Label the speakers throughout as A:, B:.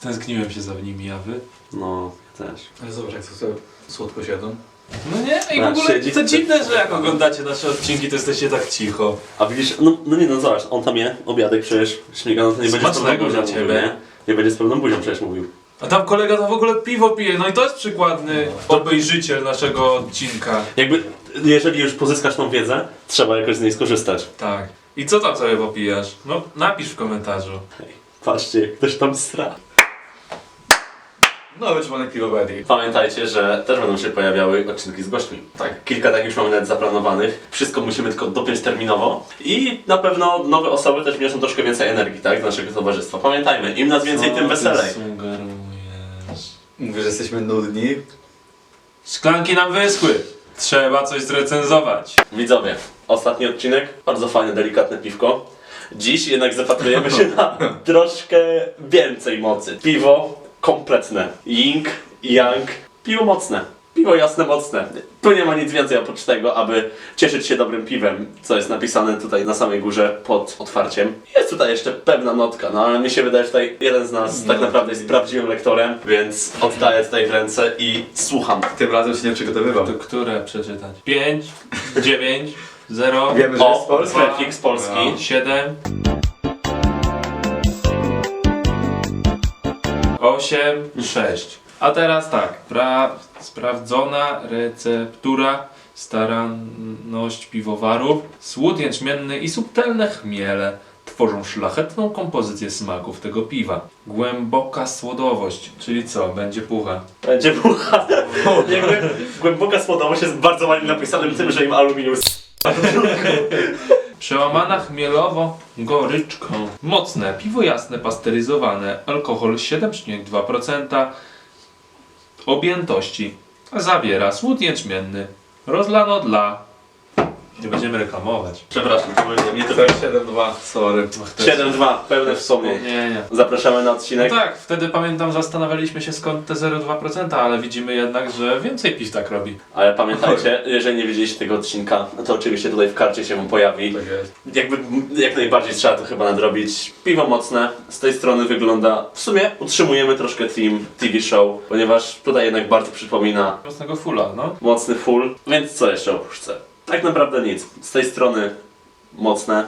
A: Stęskniłem się za nimi, a wy?
B: No, też.
C: Ale zobacz jak to sobie słodko siedzą.
A: No nie, i w ogóle
B: siedzi-
A: to dziwne, że jak oglądacie nasze odcinki, to jesteście tak cicho.
B: A widzisz, no, no nie no zobacz, on tam je, obiadek przecież, śmiga, no to nie będzie z
A: Smacznego
B: pełną
A: dla
B: buzią
A: ciebie.
B: mówił, nie? Nie będzie z pełną buzią przecież mówił.
A: A tam kolega to w ogóle piwo pije, no i to jest przykładny obejrzyciel naszego odcinka.
B: Jakby, jeżeli już pozyskasz tą wiedzę, trzeba jakoś z niej skorzystać.
A: Tak. I co tam sobie popijasz? No napisz w komentarzu.
B: Hej, patrzcie, ktoś tam stra.
C: Nowy członek piwowedi.
B: Pamiętajcie, że też będą się pojawiały odcinki z gośćmi. Tak, kilka takich już mamy nawet zaplanowanych. Wszystko musimy tylko dopiąć terminowo. I na pewno nowe osoby też wniosą troszkę więcej energii, tak, do naszego towarzystwa. Pamiętajmy, im nas więcej, tym weselej.
C: Mówisz, że jesteśmy nudni.
A: Szklanki nam wyschły. Trzeba coś zrecenzować.
B: Widzowie, ostatni odcinek, bardzo fajne, delikatne piwko. Dziś jednak zapatrujemy się na troszkę więcej mocy. Piwo kompletne. Ying, yang, piwo mocne. Piwo jasne, mocne. Tu nie ma nic więcej oprócz tego, aby cieszyć się dobrym piwem, co jest napisane tutaj na samej górze pod otwarciem. Jest tutaj jeszcze pewna notka, no ale mi się wydaje, że tutaj jeden z nas tak naprawdę jest prawdziwym lektorem, więc oddaję tutaj w ręce i słucham.
C: Tym razem się nie przygotowywał.
A: To które przeczytać? 5, 9, 0,
C: Wiemy, że jest
B: O,
C: z Polski.
B: Z Polski.
A: 7, 8, 6. A teraz tak, pra, sprawdzona receptura, staranność piwowarów, słód jęczmienny i subtelne chmiele tworzą szlachetną kompozycję smaków tego piwa. Głęboka słodowość, czyli co, będzie pucha.
B: Będzie bucha. Jakby głęboka słodowość jest bardzo ładnie napisanym tym, że im aluminium s-
A: Przełamana chmielowo goryczką. Mocne, piwo jasne, pasteryzowane, alkohol 7,2% objętości. Zawiera słód jęczmienny. Rozlano dla... Nie będziemy reklamować.
B: Przepraszam, to będzie nie
C: To
B: tylko.
C: jest 7-2, sorry.
B: 7-2, pełne wspomnień.
A: Nie, nie.
B: Zapraszamy na
A: No
B: odcinek.
A: tak, wtedy pamiętam zastanawialiśmy się skąd te 0,2%, ale widzimy jednak, że więcej piw tak robi.
B: Ale pamiętajcie, jeżeli nie widzieliście tego odcinka, no to oczywiście tutaj w karcie się wam pojawi.
C: Tak jest.
B: Jakby jak najbardziej trzeba to chyba nadrobić. Piwo mocne, z tej strony wygląda. W sumie utrzymujemy troszkę team TV show, ponieważ tutaj jednak bardzo przypomina
A: Mocnego fulla, no.
B: mocny full. Więc co jeszcze? Tak naprawdę nic. Z tej strony mocne,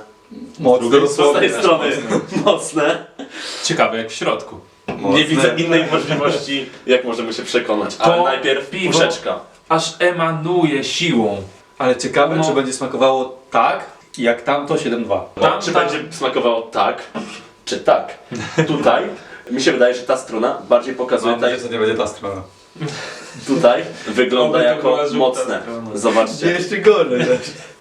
C: Mocno
B: z tej strony mocne.
A: Ciekawe jak w środku.
B: Nie widzę innej możliwości, jak możemy się przekonać. Ale
A: To
B: najpierw
A: piwo-
B: puszeczka.
A: Aż emanuje siłą.
C: Ale ciekawe,
A: No.
C: czy będzie smakowało tak, jak tamto 7-2.
A: Tam,
B: czy
A: tam-
B: będzie smakowało tak, czy tak? Tutaj mi się wydaje, że ta strona bardziej pokazuje
C: Mam
B: tutaj,
C: nadzieję, że to nie będzie ta strona.
B: Tutaj wygląda
A: Oby to
B: jako
A: była żółta
B: mocne.
A: strona.
B: Zobaczcie,
C: Jeszcze gorzej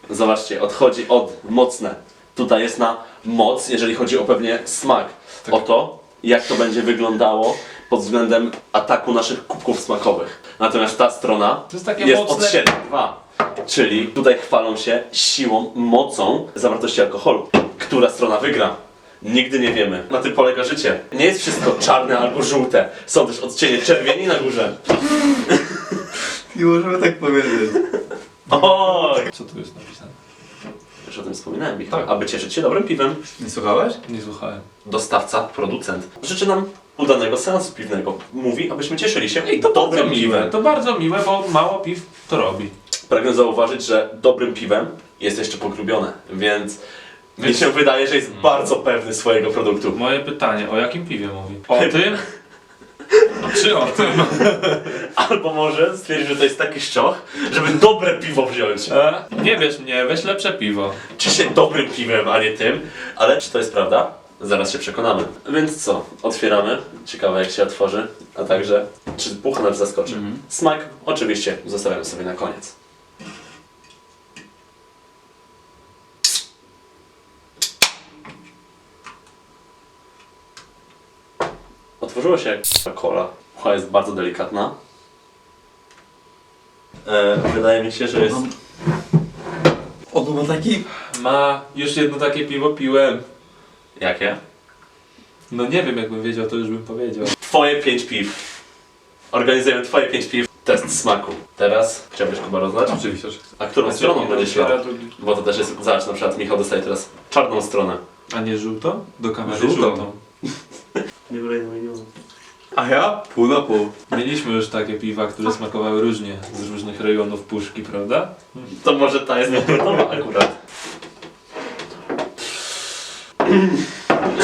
B: zobaczcie, odchodzi od mocne. Tutaj jest na moc, jeżeli chodzi o pewnie smak.
A: Tak.
B: O to, jak to będzie wyglądało pod względem ataku naszych kubków smakowych. Natomiast ta strona
A: To jest takie
B: jest
A: mocne...
B: od 7,2. Czyli tutaj chwalą się siłą, mocą zawartości alkoholu. Która strona wygra? Nigdy nie wiemy. Na tym polega życie. Nie jest wszystko czarne albo żółte. Są też odcienie czerwieni na górze.
C: Nie możemy tak powiedzieć.
B: Oj!
A: Co tu jest napisane?
B: Już o tym wspominałem, Michał.
A: Tak.
B: Aby cieszyć się dobrym piwem,
C: Nie słuchałeś?
A: Nie słuchałem.
B: dostawca, producent życzy nam udanego seansu piwnego. Mówi, abyśmy cieszyli się
A: I to bardzo
B: dobrym
A: miłe.
B: piwem.
A: To bardzo miłe, bo mało piw to robi.
B: Pragnę zauważyć, że dobrym piwem jest jeszcze pogrubione, więc mi się wydaje, że jest bardzo pewny swojego produktu.
A: Moje pytanie, o jakim piwie mówi? O tym? Czy o tym?
B: Albo może stwierdzić, że to jest taki szczoch, żeby dobre piwo wziąć.
A: E, nie wiesz mnie, weź lepsze piwo.
B: Czy się dobrym piwem, a nie tym. Ale czy to jest prawda? Zaraz się przekonamy. Więc co? Otwieramy. Ciekawe jak się otworzy. A także, czy pucha nas zaskoczy. Smak oczywiście zostawiamy sobie na koniec. Otworzyło się jak cola. Pucha jest bardzo delikatna. E, wydaje mi się, że jest...
C: On ma taki...
A: Ma, już jedno takie piwo piłem.
B: Jakie?
A: No nie wiem, jakbym wiedział, to już bym powiedział.
B: Twoje 5 piw. Organizujemy twoje 5 piw. Test smaku. Teraz chciałbyś Kuba roznać?
C: Oczywiście, że
B: A którą
A: Znaczy,
B: stroną
A: nie
B: będzie szła?
A: otwiera drugi-
B: Bo to też jest, zobacz, na przykład Michał dostaje teraz czarną stronę.
A: A nie żółtą? Do kamery
C: Żółtą.
A: żółtą.
B: Nie wylej, nie
C: A ja? Pół na pół.
A: Mieliśmy już takie piwa, które smakowały różnie z różnych rejonów puszki, prawda?
B: To może ta jest niegotowa akurat.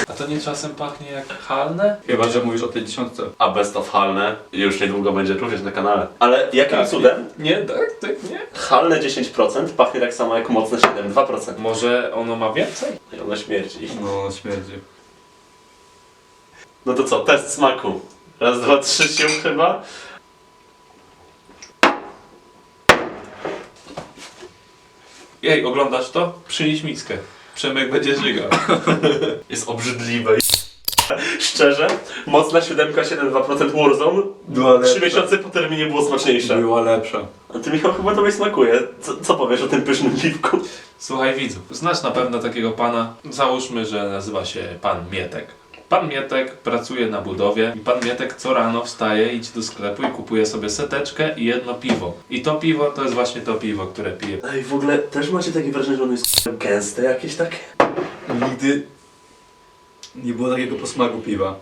A: A to nie czasem pachnie jak halne?
C: Chyba, że mówisz o tej dziesiątce.
B: A Best of Halne już niedługo będzie również na kanale. Ale jakim
A: Tak.
B: cudem?
A: Nie, tak, tak, nie.
B: Halne 10% pachnie tak samo jak mocne 7, 2%.
A: Może ono ma więcej?
B: I ono śmierdzi.
C: No, śmierdzi.
B: No to co, test smaku. Raz, dwa, trzy się chyba.
A: Jej, oglądasz to? Przynieś miskę. Przemek będzie żygał.
B: Jest obrzydliwe. Szczerze, mocna 7, 7,2% Warzone.
C: Była
B: Trzy miesiące po terminie było smaczniejsze.
C: Była lepsza.
B: A ty Michał chyba tobie smakuje. Co, co powiesz o tym pysznym piwku?
A: Słuchaj widzów, znasz na pewno takiego pana, załóżmy, że nazywa się pan Mietek. Pan Mietek pracuje na budowie i pan Mietek co rano wstaje, idzie do sklepu i kupuje sobie seteczkę i jedno piwo. I to piwo to jest właśnie to piwo, które pije.
B: Ej, w ogóle też macie takie wrażenie, że ono jest gęste jakieś takie?
C: Nigdy nie było takiego posmaku piwa.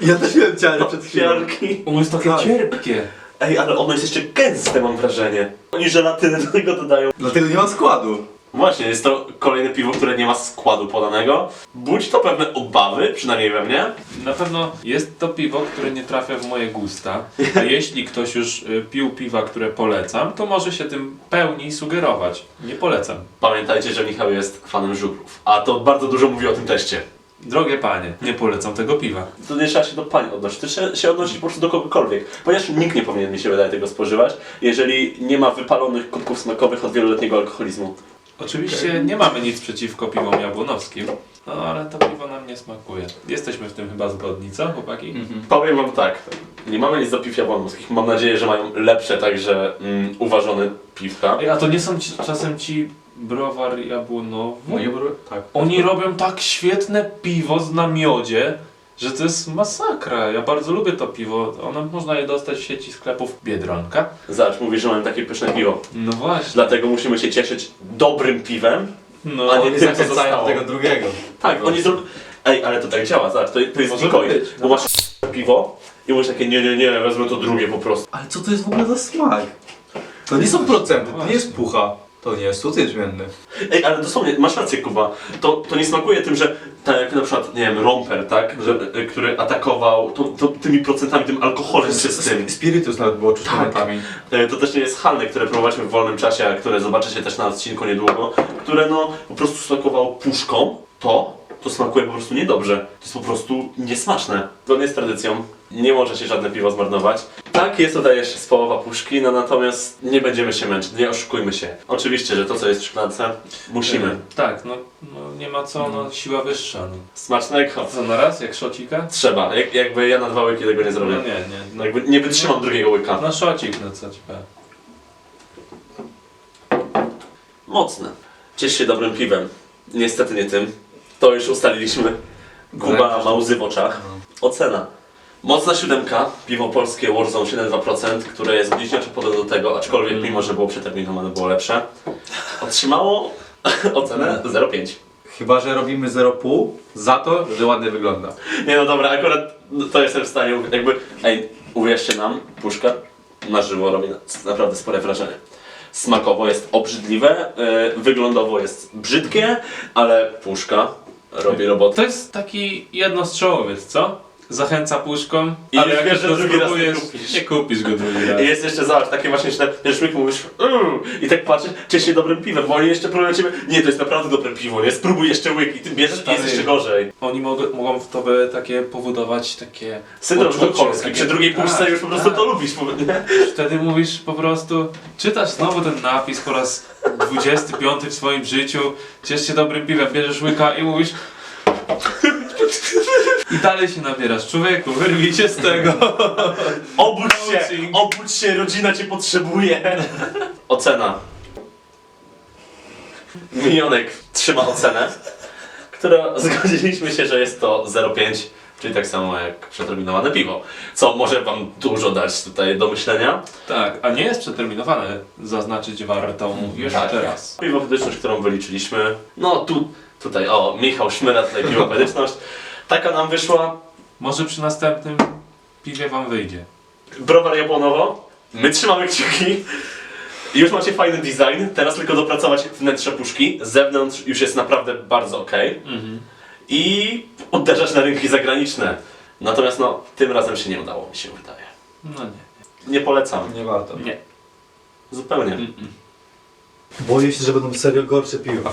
C: Ja też miałem ciarę przed chwilą.
B: Kwiarki.
A: Ono jest takie
C: Tak.
A: cierpkie.
B: Ej, ale ono jest jeszcze gęste mam wrażenie. Oni żelatynę do tego dodają.
C: Dlatego nie ma składu.
B: Właśnie, jest to kolejne piwo, które nie ma składu podanego. Budzi to pewne obawy, przynajmniej we mnie.
A: Na pewno jest to piwo, które nie trafia w moje gusta. A jeśli ktoś już y, pił piwa, które polecam, to może się tym pełni sugerować. Nie polecam.
B: Pamiętajcie, że Michał jest fanem żubrów. A to bardzo dużo mówi o tym teście.
A: Drogie panie, nie polecam tego piwa.
B: To nie trzeba się do pań odnosić, to trzeba się odnosić po prostu do kogokolwiek. Ponieważ nikt nie powinien mi się wydaje tego spożywać, jeżeli nie ma wypalonych kubków smakowych od wieloletniego alkoholizmu.
A: Oczywiście nie mamy nic przeciwko piwom jabłonowskim, no ale to piwo nam nie smakuje. Jesteśmy w tym chyba zgodni, co chłopaki?
B: Powiem wam tak, nie mamy nic do piw jabłonowskich. Mam nadzieję, że mają lepsze także mm, uważone piwka.
A: Ej, A to nie są ci, czasem ci browar jabłonowy?
C: No tak.
A: Oni robią tak świetne piwo z na miodzie, że to jest masakra. Ja bardzo lubię to piwo. Ono można je dostać w sieci sklepów Biedronka.
B: Zobacz, mówisz, że mają takie pyszne piwo.
A: No właśnie.
B: Dlatego musimy się cieszyć dobrym piwem,
A: No,
B: a nie tym, co zostało.
C: tego drugiego.
B: Tak, oni zrób... Ej, ale to tak działa, zobacz, to, to jest
A: Może
B: decoy,
A: być,
B: bo masz piwo i mówisz takie nie, nie, nie, wezmę to drugie po prostu.
C: Ale co to jest w ogóle za smak? To nie są procenty, to nie jest pucha. To nie jest sód jęczmienny.
B: Ej, ale dosłownie, masz rację Kuba, to, to nie smakuje tym, że tak jak na przykład, nie wiem, Romper, tak, że, y, który atakował to, to, tymi procentami, tym alkoholem czystym.
C: Spirytus nawet było czuć
B: Tak.
C: momentami.
B: Y, To też nie jest halne, które próbowaliśmy w wolnym czasie, a które zobaczycie też na odcinku niedługo, które no po prostu smakowało puszką, to, to smakuje po prostu niedobrze. To jest po prostu niesmaczne. Zgodnie z tradycją nie może się żadne piwo zmarnować. Tak, jest tutaj jeszcze z połowa puszki, no natomiast nie będziemy się męczyć, nie oszukujmy się. Oczywiście, że to co jest w szklance, musimy.
A: E, Tak, no, no nie ma co, no siła wyższa. No.
B: Smacznego.
A: Co na raz, jak szocika?
B: Trzeba. Jak, jakby ja na dwa łyki tego nie
A: No
B: zrobię.
A: nie, nie. No,
B: Jakby nie wytrzymam drugiego łyka.
A: no szocik, no co ci powiem.
B: Mocne. Ciesz się dobrym piwem. Niestety nie tym. To już ustaliliśmy. Kuba ma łzy w oczach. Ocena. Mocna siódemka, piwo polskie Warzone 7,2%, które jest bliźniaczo podobne do tego, aczkolwiek
A: Mm.
B: mimo, że było przeterminowane, było lepsze. Otrzymało ocenę 0,5.
C: Chyba, że robimy 0,5 za to, że ładnie wygląda.
B: Nie no dobra, akurat to jestem w stanie, jakby, ej, uwierzcie nam, puszka na żywo robi na- naprawdę spore wrażenie. Smakowo jest obrzydliwe, yy, wyglądowo jest brzydkie, ale puszka robi robotę.
A: To jest taki jednostrzałowiec, co? Zachęca puszką,
B: I
A: ale
B: już
A: jak
B: wiesz, że
A: to
B: drugi raz nie
A: spróbujesz,
B: kupisz.
A: nie kupisz go drugi raz.
B: I jest jeszcze, zobacz, takie właśnie, że wiesz, łyk mówisz "Uuu", i tak patrzysz, ciesz się dobrym piwem, bo oni jeszcze próbują ciebie, nie, to jest naprawdę dobre piwo, nie, spróbuj jeszcze łyk i ty bierzesz i jest
A: Stary.
B: jeszcze gorzej.
A: Oni mogą, mogą w tobie takie powodować takie
B: Syndrom
A: poczucie,
B: sztokholmski,
A: takie-
B: przy drugiej puszce
A: tak,
B: już po prostu
A: tak.
B: to lubisz, nie?
A: Wtedy mówisz po prostu, czytasz znowu ten napis po raz 25 w swoim życiu, ciesz się dobrym piwem, bierzesz łyka i mówisz i dalej się nabierasz. Człowieku, wyrwij się z tego.
B: Obudź się,
A: Coaching.
B: obudź się, rodzina cię potrzebuje. Ocena. Minionek trzyma ocenę, która zgodziliśmy się, że jest to 0,5, czyli tak samo jak przeterminowane piwo. Co może wam dużo dać tutaj do myślenia.
A: Tak, a nie jest przeterminowane, zaznaczyć warto jeszcze
B: Tak.
A: raz.
B: Piwo medyczność, którą wyliczyliśmy. No tu, tutaj, o, Michał Szmyra, tutaj piwo medyczność. Taka nam wyszła.
A: Może przy następnym piwie wam wyjdzie.
B: Browar jabłonowo. My trzymamy kciuki. Już macie fajny design, teraz tylko dopracować wnętrze puszki. Z zewnątrz już jest naprawdę bardzo ok. I uderzać na rynki zagraniczne. Natomiast no, tym razem się nie udało, mi się wydaje.
A: No nie.
B: Nie polecam.
C: Nie warto.
A: Nie.
B: Zupełnie.
C: Boję się, że będą serio gorsze piwa.